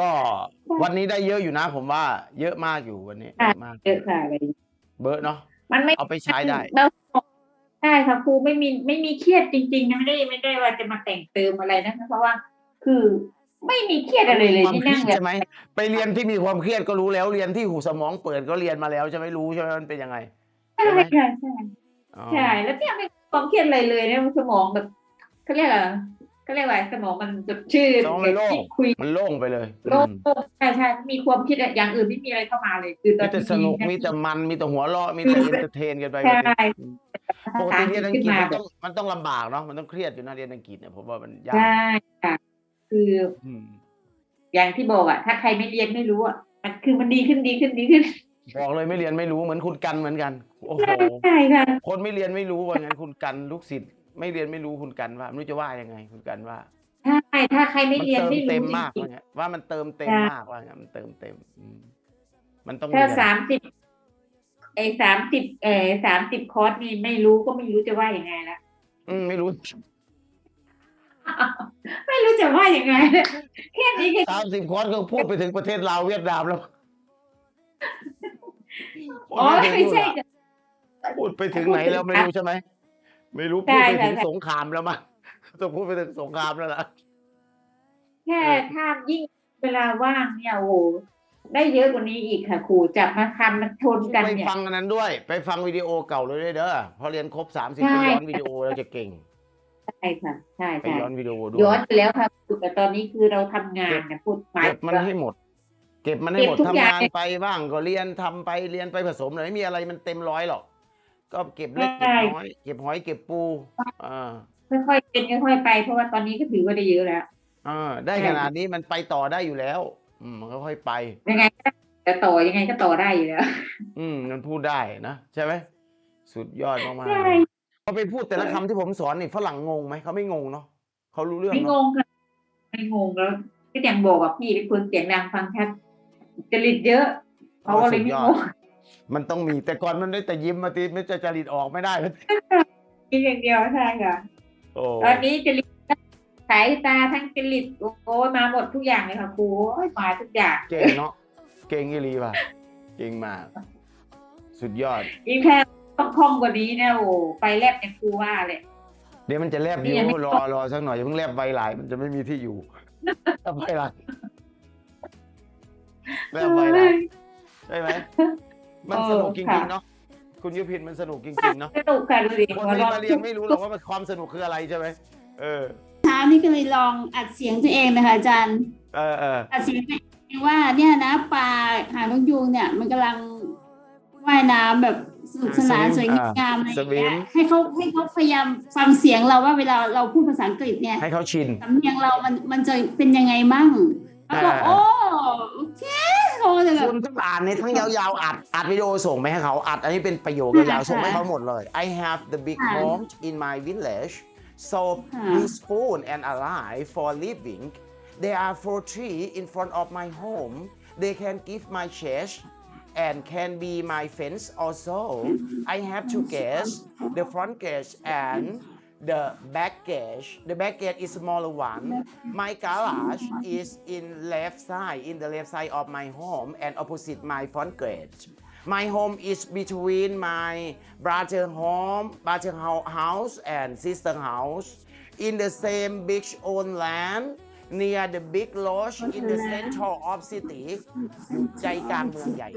ก็วันนี้ได้เยอะอยู่นะ ผมว่าเยอะมากอยู่วันนี้เยอะมากเยอะค่ะอะไรอย่างเงี้ยเบอะเนาะมันไม่เอาไปใช้ได้แล้วใช่ค่ะครูไม่มีไม่มีเครียดจริงๆนะไม่ได้ไม่ได้ว่าจะมาแต่งเติมอะไรนะคะเพราะว่าคือไม่มีเครียดอะไรเลยความที่เครีนั่ยงดแบบใช่ไหมไปเรียนที่มีความเครียดก็รู้แล้วเรียนที่หูสมองเปิดก็เรียนมาแล้วใช่ไหมรู้ใช่ไหมมันเป็นยังไงใช่ใช่ใช่อ๋อใช่แล้วเนี่ยไม่มีความเครียดอะไรเลยนะสมองแบบเขาเรียกอะไร เขาเรียกว่าสมองมันสดชื่นสมองมันโล่งคุยมันโล่งไปเลยโล่งอืมใช่ใช่มีความคิดอะอย่างอื่นไม่มีอะไรเข้ามาเลย คือตอมีนแต่นี้สนุกแค่มีแต่มันมีแต่หัวเราะมีแต่เอนเตอร์เทนกันไปใช่ปกติเรียนอังขึ้นกฤษมามันแบต้อบงมันต้องลำบากเนาะมันต้องเครียดอยู่นะเรียนอังกฤษเนี่ยผมว่ามันยากใช่ค่ะคืออืมอย่างที่บอกอะถ้าใครไม่เรียนไม่รู้อะมันคือมันดีขึ้นดีขึ้นดีขึ้นบอกเลยไม่เรียนไม่รู้เหมือนคุณกันเหมือนกัน โอ้โหใช่ใช่ค่ะคนไม่เรียนไม่รู้ว่างั้นคุณกันลูกศิษย์ ไม่เรียนไม่รู้คุณกันว่าไม่รู้จะว่ายังไง คุณกันว่าใช่ถ้าใครไม่มันเรียนเติมไม่เต็รู้มจมากริงว่างั้นว่ามันเติมเต็มใช่มากว่างั้นมันเติมเต็มอืมมันต้องๆถ้าเรียนสามสิบไอ้สามสิบเออสามสิบคอร์สนี่ไม่รู้ก็ไม่รู้จะว่ายังไงละอืมไม่รู้ ไม่รู้จะว่ายังไงละแค่นี้ก็สามสิบคอร์สก็พูดไปถึงประเทศลาวเวียดนามแล้วอ๋อไม่ใช่พูดไปถึงไหนแล้วไม่รู้ใช่ไหม ไม่รู้ใช่พูดไปถึงใช่สงครามแล้วมั้งต้องพูดไปถึงสงครามแล้วล่ะแค่ถ้ายิ่งเวลาว่างเนี่ยโอ้โหได้เยอะกว่านี้อีกค่ะครูจับมาทำมาชนกันไปเนี่ยฟังอันนั้นด้วย ไปฟังวิดีโอเก่าเลยด้วยเด้อพอเรียนครบสามสิบใช่ไปย้อนวิดีโอเราจะเก่งใช่ค่ะใช่ไปใช่ย้อนวิดีโอดูย้อนไปแล้วค่ะครูแต่ตอนนี้คือเราทำงานนะพูดหมายเก็บมันให้หมด เก็บมันให้หมดเก็บทุกทำอย่างงานไปบ้างก็เรียนทำไปเรียนไปผสมเลยไม่มีอะไรมันเต็มร้อยหรอก ก็เก็บเล็กเก็บน้อยเก็บหอยเก็บปูอ่าค่อยๆเป็นค่อยๆไปเพราะว่าตอนนี้ก็ถือว่าได้เยอะแล้วอ่าได้ขนาดนี้มันไปต่อได้อยู่แล้ว อืมมันก็ค่อยไปยังไงก็จะต่อยังไงก็ต่อได้อยู่แล้ว อืมมันพูดได้นะใช่ไหมสุดยอดมากใช่ๆพอไปพูดแต่ละคำที่ผมสอนนี่ฝรั่งงงไหมเขาไม่งงเนาะเขารู้เรื่องไม่งเนาะงค่ะไม่งงแล้วก็อย่างบอกว่าพี่เป็นคนเสียงดังฟังชัดจริตเยอะเขาก็เลยไม่งง มันต้องมีแต่ก่อนมันได้แต่ยิ้มมาตีไม่จะจริตออกไม่ได้กินอย่างเดียวใช่ค่ะโอ้ตอนนี้จริตสายตาทั้งจริตโอ้ยมาหมดทุกอย่างเลยค่ะครูโอ้ยมาทุกอย่างเก่งเนาะเก่งอีหลีว่ะเก่งมาก สุดยอดยิ่งแค่ต้องคล่องกว่านี้เนี่ยโอ้ไปแลบอย่างครูว่าเลยเดี๋ยวมันจะแลบนี่นิ้ยังไม่วรอรอสักหน่อยอย่าเพิ่งแลบใบหลายมันจะไม่มีที่อยู่แลบใบหลายแลบใบหลายใช่ไหม มันสนุกจริงๆเนาะคุณยุพินมันสนุกจริงๆเนาะสนุกค่ะดูดิคนที่มาเรียนไม่รู้หรอกว่ามันความสนุกคืออะไรใช่ไหมเออเช้านี่ก็เลยลองอัดเสียงตัวเองนะคะอาจารย์เออเอออัดเสียงตัวเองว่าเนี่ยนะปลาหางนกยูงเนี่ยมันกำลังว่ายน้ำแบบสนุกสนานสวยงามอะไรอย่างเงี้ยให้เขาให้เขาพยายามฟังเสียงเราว่าเวลาเราพูดภาษาอังกฤษเนี่ยให้เขาชินสำเนียงเรามันมันจะเป็นยังไงมั่งเขาบอกอ่าโอ้โอเค เขาก็จะแบบ คุณต้องอ่านในทั้งยาวๆอัดอัดวิดีโอส่งไปให้เขาอัดอันนี้เป็นประโยคยาวๆส่งให้เขาหมดเลย I have the big ค่ะ home in my village so ค่ะ peaceful and alive for living there are four trees in front of my home they can give my chest and can be my fence also I have two gates the front gate and the back gate the back gate is smaller one my garage is in left side in the left side of my home and opposite my front gate my home is between my brother home brother hou- house and sister house in the same big own land near the big lodge in the center of city อยู่ใจกลางเมืองใหญ่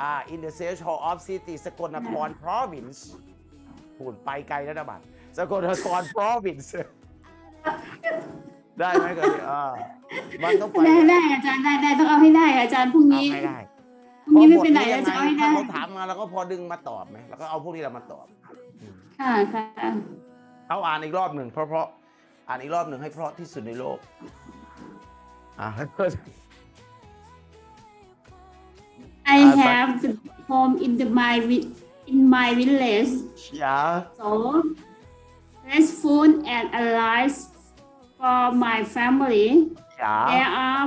อ่า in the center of city สกลนคร province พูดไปไกลแล้วนะบัด สกลนคร province ได้ไหมกันดิอ่ามันต้องไปได้ได้อาจารย์ได้ได้ต้องเอาให้ได้ค่ะอาจารย์พรุ่งเอานี้ให้ได้พรุ่งนี้ไม่เป็นไรพอบทอาจารย์เอาให้ถ้าได้เขาถามมาแล้วก็พอดึงมาตอบไหมแล้วก็เอาพวกนี้เรามาตอบ ค่ะค่ะเอาอ่านอีกรอบหนึ่งเพราะเพราะอ่านอีกรอบหนึ่งให้เพราะที่สุดในโลกอ่า I อ่าไป have the home in the my vi- in my village อย่า so restful and alive for my family อย่า there are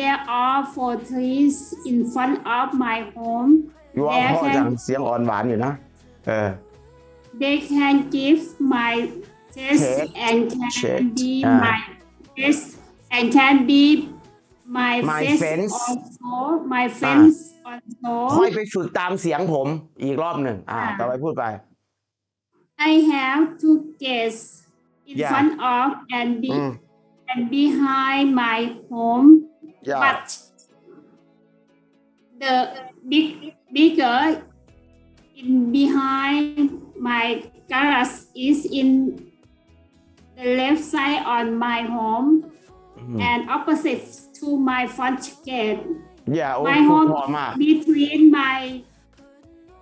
there are four trees in front of my home อยู่เอาเพราะจังเสียงอ่อนหวานอยู่นะ เออ they can give my test Check. and can Check. be Ah. my test and can be my My face friends also my friends also ค่อยไปฝึกตามเสียงผมอีกรอบหนึ่งอ่าอ่าต่อไปพูดไป I have two kids in yeah. front of and be mm. and behind my home. Yeah. But the big bigger in behind my garage is in the left side on my home mm. and opposite to my front gate. Yeah, oh, my home between my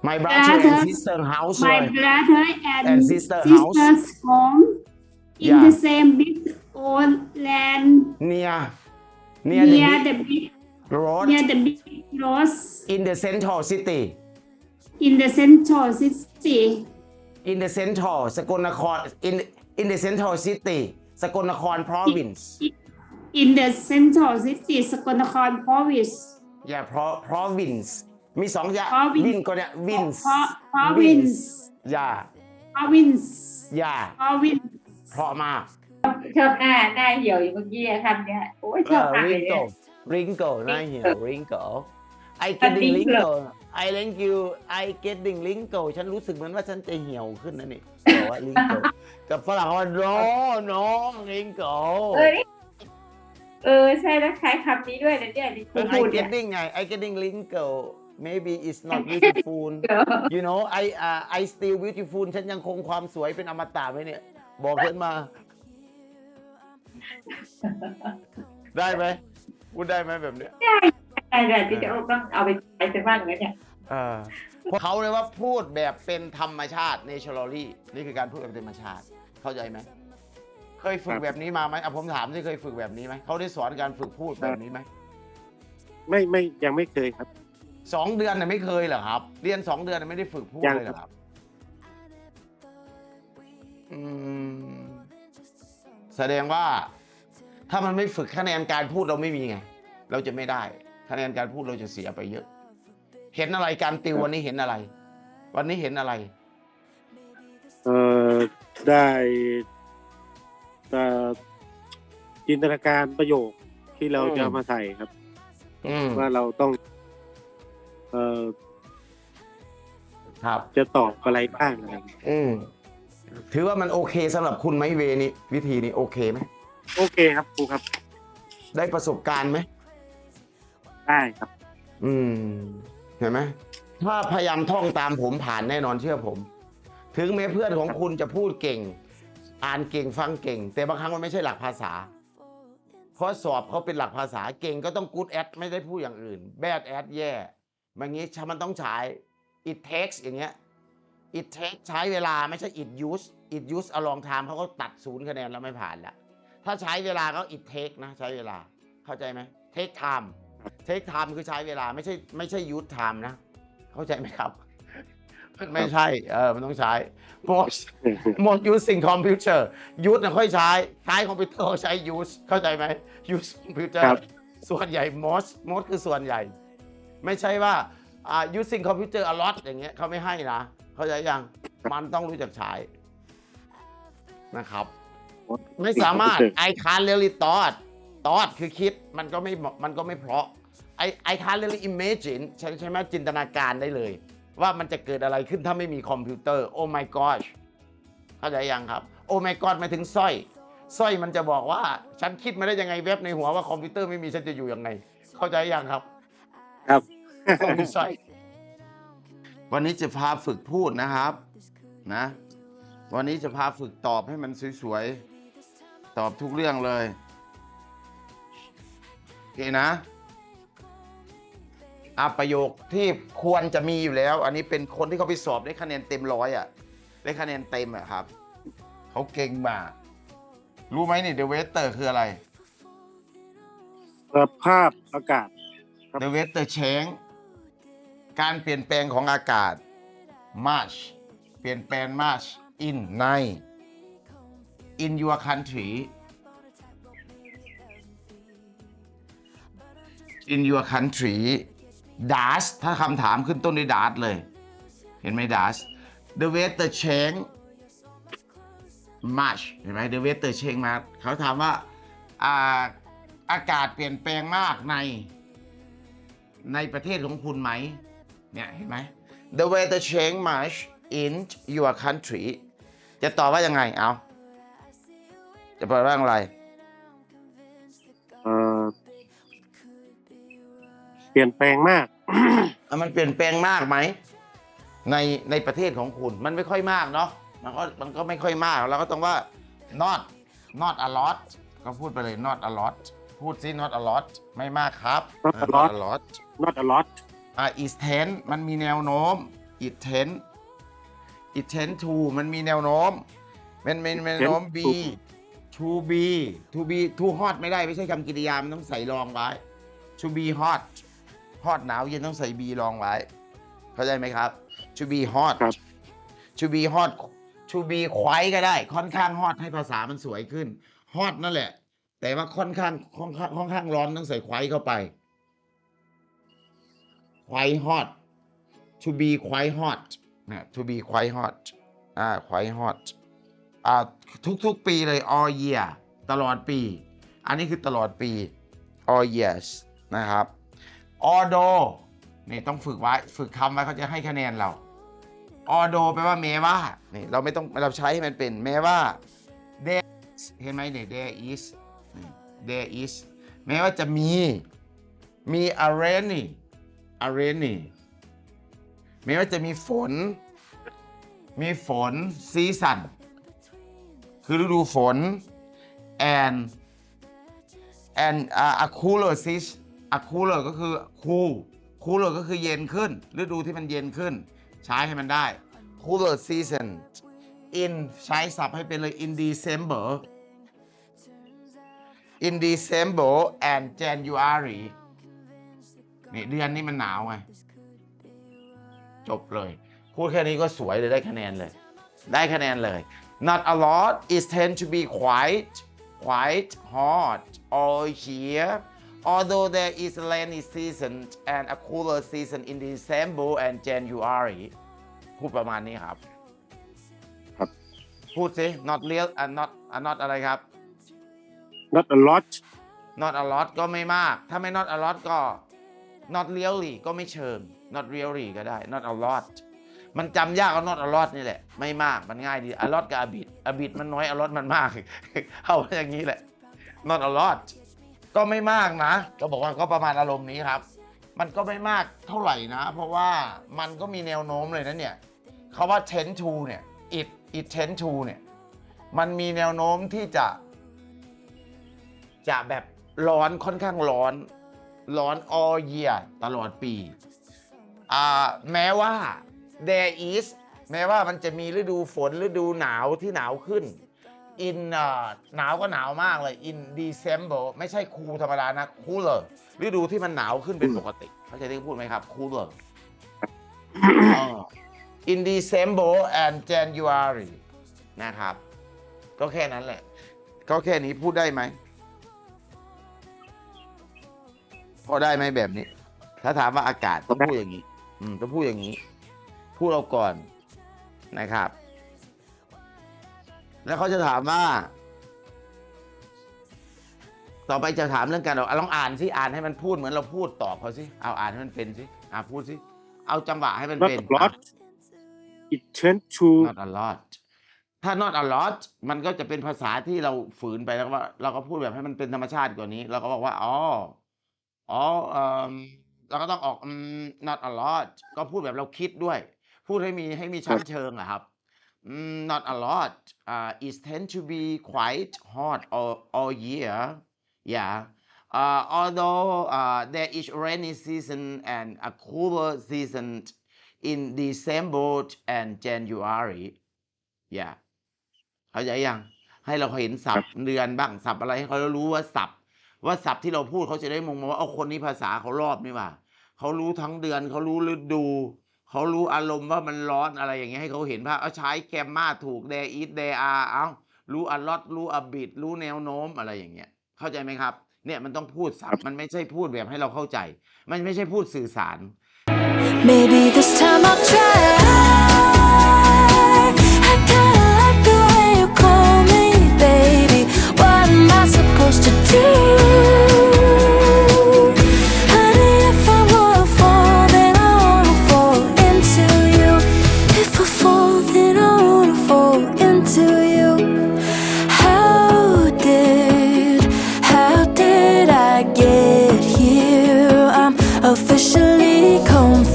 my brother and sister house. My brother and, and sister house. home in yeah. the same big old land. Near, near, near the, big, the big road. Near the big road. In the central city. In the central city. In the central, Sakonakon, in, in the central city, Sakonakon province. In, in the central city, Sakonakon province. Yeah, pro, province. มีสองอย่าง Province วินก็เนี่ย wins Pro- province อย่า province อย่า province เพราะมากชอบหน้าหน้าเหี่ยวอยู่เมื่อกี้อะคำเนี้ยโอ้ยชอบมากเลยเนี่ย wrinkle wrinkle น่าเหี่ยว wrinkle I อัน getting wrinkle wrinkle I thank you I getting wrinkle ฉันรู้สึกเหมือนว่าฉันจะเหี่ยวขึ้นนะนี่บอกว่า wrinkle กับฝรั่งว่า no no wrinkle เออนี่เออใช่แล้วใช้คำนี้ด้วยนะเนี่ยที่ครู I พูดเนี่ย getting ไง I getting wrinkle maybe it's not beautiful เดี๋ยว you know I uh, I still beautiful ฉันยังคงความสวยเป็นอมตะไว้เนี่ย บอกขึ้นมา ได้ไหมพูดได้ไหมแบบเนี้ยใช่เลยที่จะต้องเอาไปใช้กันบ้างนะเนี่ยเออเขาเรียกว่าพูดแบบเป็นธรรมชาติ naturally นี่คือการพูดแบบธรรมชาติ เข้าใจไหมเคยฝึกแบบนี้มาไหมอะผมถามที่เคยฝึกแบบนี้ไหมเขาได้สอนการฝึกพูดแบบนี้ไหมไม่ไม่ยังไม่เคยครับ สองเดือนน่ะไม่เคยเหรอครับ เรียนสองเดือนน่ะไม่ได้ฝึกพูดยัง เลยเหรอครับ อืม แสดงว่า ถ้ามันไม่ฝึกคะแนนการพูดเราไม่มีไง เราจะไม่ได้ คะแนนการพูดเราจะเสียไปเยอะ เห็นอะไรการติววันนี้เห็นอะไร วันนี้เห็นอะไร เอ่อได้เอ่อจินตนาการประโยคที่เราอืม จะเอามาใส่ครับ อืมว่าเราต้อง เอ่อครับ จะตอบอะไรบ้างอะไรอย่างเงี้ยอืมถือว่ามันโอเคสำหรับคุณไหมเวนี้วิธีนี้โอเคไหมโอเคครับครูครับได้ประสบการณ์ไหม ได้ครับ อืมเห็นไหมถ้าพยายามท่องตามผมผ่านแน่นอนเชื่อผม ถึงแม้เพื่อนของคุณจะพูดเก่ง อ่านเก่งฟังเก่ง แต่บางครั้งมันไม่ใช่หลักภาษา เพราะสอบเขาเป็นหลักภาษาเก่งก็ต้อง good at ไม่ได้พูดอย่างอื่น bad at แย่ บางงี้มันต้องใช้ it takes อย่างเงี้ย it takes ใช้เวลาไม่ใช่ it use it use เอาลองทามเขาก็ตัดศูนย์คะแนนแล้วไม่ผ่านละถ้าใช้เวลาก็ it take นะ ใช้เวลาเข้าใจไหม take time take time คือใช้เวลาไม่ใช่ไม่ใช่ use time นะ เข้าใจไหมครับ ไม่ใช่เออมันต้องใช้ most most using computer use นะค่อยใช้ใช้คอมพิวเตอร์ใช้ use เข้าใจไหม use computer ครับส่วนใหญ่ most most คือส่วนใหญ่ ไม่ใช่ว่าอ่า using computer a lot อย่างเงี้ยเขาไม่ให้นะ เข้าใจยังมันต้องรู้จักใช้นะครับ ไม่สามารถ I can't really thought thought คือคิดมันก็ไม่เหมาะมันก็ไม่เพราะ I I can't really imagine ใช่ใช่ไหมจินตนาการได้เลย ว่ามันจะเกิดอะไรขึ้นถ้าไม่มีคอมพิวเตอร์ Oh my gosh เข้าใจยังครับ Oh my god หมายถึงสร้อยสร้อยมันจะบอกว่า ฉันคิดมาได้ยังไงเว็บในหัวว่าคอมพิวเตอร์ไม่มีฉันจะอยู่ยังไง เข้าใจยังครับ ครับต้องมีสร้อยวันนี้จะพาฝึกพูดนะครับ นะ วันนี้จะพาฝึกตอบให้มันสวยๆ ตอบทุกเรื่องเลยโอเคนะอะประโยคที่ควรจะมีอยู่แล้ว อันนี้เป็นคนที่เขาไปสอบได้คะแนนเต็มร้อยอะ ได้คะแนนเต็มอะครับ เขาเก่งมาก รู้ไหมนี่เดเวสเตอร์คืออะไร สภาพอากาศครับ The weather change การเปลี่ยนแปลงของอากาศ March เปลี่ยนแปลง March in ใน in your country in your country does ถ้าคำถามขึ้นต้นด้วย does เลย เห็นไหม does the weather change much เห็นไหม the weather change มาเขาถามว่าอ่าอากาศเปลี่ยนแปลงมากใน ในประเทศของคุณไหมเนี่ยเห็นไหม The weather change much in your country จะตอบว่ายังไงเอา จะตอบว่าอะไรเอ่อเปลี่ยนแปลงมากอะมันเปลี่ยนแปลงมากไหม ในในประเทศของคุณมันไม่ค่อยมากเนาะมันก็มันก็ไม่ค่อยมากเราก็ต้องว่า not not a lot ก็พูดไปเลย not a lot พูดซิ not a lot ไม่มากครับ Not a เออ lot not a lot not a lot อ่า is ten มันมีแนวโน้ม it ten it ten to มันมีแนวโน้ม มันเป็นแนวโน้ม be to be to be to hot ไม่ได้ไม่ใช่คำกริยา มันต้องใส่รองไว้ to be hot hot หนาวเย็นต้องใส่ be รองไว้ เข้าใจไหมครับ to be hot ครับ to be hot to be ควายก็ได้ ค่อนข้าง hot ให้ภาษามันสวยขึ้น hot นั่นแหละ แต่ว่าค่อนข้างค่อนข้างค่อนข้างร้อนต้องใส่ควายเข้าไป quite hot to be quite hot นะ to be quite hot อ่า quite hot อ่าทุกๆปีเลย all year ตลอดปี อันนี้คือตลอดปี all years นะครับ although นี่ต้องฝึกไว้ฝึกคำไว้เขาจะให้คะแนนเรา although แปลว่าแม้ว่านี่เราไม่ต้องเราใช้ให้มันเป็นแม้ว่า there เห็นไหมเนี่ย there is there is แม้ว่าจะมี มี a rainy a rainy แม้ว่าจะมีฝน มีฝน season คือฤดูฝน and and uh, a cooler season a cooler ก็คือ cool cooler ก็คือเย็นขึ้น ฤดูที่มันเย็นขึ้น ใช้ให้มันได้ cooler season in ใช้ศัพท์ให้เป็นเลย in December in December and January นี่เดือนนี้มันหนาวไง จบเลย พูดแค่นี้ก็สวยเลยได้คะแนนเลย ได้คะแนนเลย not a lot is tend to be quite quite hot all year although there is a rainy season and a cooler season in December and January พูดประมาณนี้ครับ ครับ พูดสิ not real อ่ะ not อ่ะ not อะไรครับ Not a lot not a lot ก็ไม่มาก ถ้าไม่ not a lot ก็ not really ก็ไม่เชิง not really ก็ได้ not a lot มันจำยากเอา not a lot นี่แหละ ไม่มากมันง่ายดี a lot กับ a bit a bit มันน้อย a lot มันมาก เอาอย่างนี้แหละ not a lot ก็ไม่มากนะ ก็บอกว่าก็ประมาณอารมณ์นี้ครับ มันก็ไม่มากเท่าไหร่นะ เพราะว่ามันก็มีแนวโน้มเลยนะเนี่ยเขาว่า tend to เนี่ย it it tend to เนี่ย มันมีแนวโน้มที่จะ จะแบบร้อนค่อนข้างร้อน ร้อน all year ตลอดปีอ่าแม้ว่า there is แม้ว่ามันจะมีฤดูฝนฤดูหนาวที่หนาวขึ้น in อ่าหนาวก็หนาวมากเลย in December ไม่ใช่คูลธรรมดานะ cooler ฤดูที่มันหนาวขึ้นเป็นปกติ เข้าใจที่พูดไหมครับ cooler อ่า in December and January นะครับ ก็แค่นั้นแหละ ก็แค่นี้พูดได้ไหม พอได้ไหมแบบนี้ ถ้าถามว่าอากาศต้องพูดอย่างนี้ อืมต้องพูดอย่างนี้พูดเอาก่อนนะครับ แล้วเขาจะถามว่า ต่อไปจะถามเรื่องการเอาลองอ่านสิอ่านให้มันพูดเหมือนเราพูดตอบเขาสิเอาอ่านให้มันเป็นสิอ่าพูดสิเอาจังหวะให้มัน not เป็น a lot it tend to not a lot ถ้า not a lot มันก็จะเป็นภาษาที่เราฝืนไปแล้วว่า เราก็พูดแบบให้มันเป็นธรรมชาติกว่านี้ เราก็บอกว่าอ๋อ อ๋อเอมเราก็ต้องออกอืม not a lot ก็พูดแบบเราคิดด้วย พูดให้มีให้มีชั้นเชิงอะครับอืม not a lot uh, it tend to be quite hot all, all year yeah uh, although uh, there is rainy season and a cooler season in December and January yeah เข้าใจยัง ให้เราเห็นศัพท์เดือนบ้างศัพท์อะไรให้เขารู้ว่าศัพท์ ว่าศัพท์ที่เราพูดเขาจะได้มองมาว่าเอาคนนี้ภาษาเขารอบนี่หว่าเขารู้ทั้งเดือนเขารู้ฤดูเขารู้อารมณ์ว่ามันร้อนอะไรอย่างเงี้ยให้เขาเห็นภาพเอาใช้แกมมาถูก there is there are เอารู้อลอตรู้อบิดรู้แนวโน้มอะไรอย่างเงี้ย เข้าใจไหมครับเนี่ยมันต้องพูดศัพท์มันไม่ใช่พูดแบบให้เราเข้าใจ มันไม่ใช่พูดสื่อสาร Maybe this time I'll try.